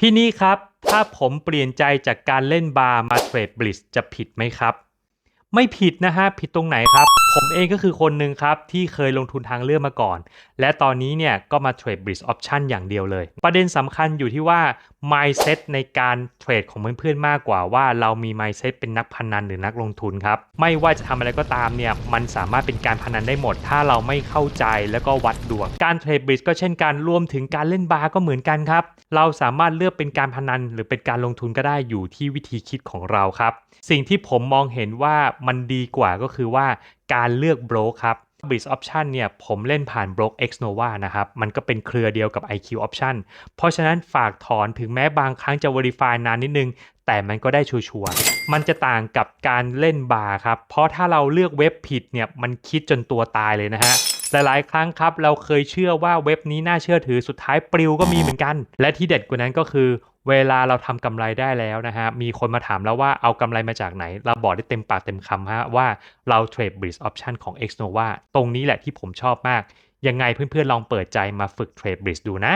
พี่นี่ครับ ถ้าผมเปลี่ยนใจจากการเล่นบาร์มาเทรดบลิสจะผิดไหมครับ ไม่ผิดนะฮะผิดตรงไหนครับ ผมเองก็คือคนหนึ่งครับ ที่เคยลงทุนทางเลือกมาก่อน และตอนนี้เนี่ยก็มาเทรดบริ c ออปชันอย่างเดียวเลย ประเด็นสำคัญอยู่ที่ว่า mindset ในการเทรดของเพื่อนๆมากกว่าว่าเรามี mindset เป็นนักพนันหรือนักลงทุนครับ ไม่ว่าจะทำอะไรก็ตามเนี่ยมันสามารถเป็นการพนันได้หมด ถ้าเราไม่เข้าใจแล้วก็วัดดวง การเทรดบริ c ก็เช่นกันรวมถึงการเล่นบาร์ก็เหมือนกันครับ เราสามารถเลือกเป็นการพนันหรือเป็นการลงทุนก็ได้อยู่ที่วิธีคิดของเราครับ สิ่งที่ผมมองเห็นว่ามันดีกว่าก็คือว่าการเลือกโบรกครับ b r i d g Option เนี่ยผมเล่นผ่านโบรก Xnova นะครับ มันก็เป็นเครือเดียวกับ IQ Option เพราะฉะนั้นฝากถอนถึงแม้บางครั้งจะ Verify นานนิดนึง แต่มันก็ได้ชัวร์มันจะต่างกับการเล่นบาร์ครับ เพราะถ้าเราเลือกเว็บผิดเนี่ยมันคิดจนตัวตายเลยนะฮะหลายๆ ครั้งครับ เราเคยเชื่อว่าเว็บนี้น่าเชื่อถือสุดท้ายปลิวก็มีเหมือนกัน และที่เด็ดกว่านั้นก็คือ เวลาเราทำกำไรได้แล้วนะฮะ มีคนมาถามแล้วว่าเอากำไรมาจากไหน เราบอกได้เต็มปากเต็มคำฮะว่าเราเทรดบริ d ออปชันของ Xnova ตรงนี้แหละที่ผมชอบมาก ยังไงเพื่อนๆลองเปิดใจมาฝึกเทรดบริ d ดูนะ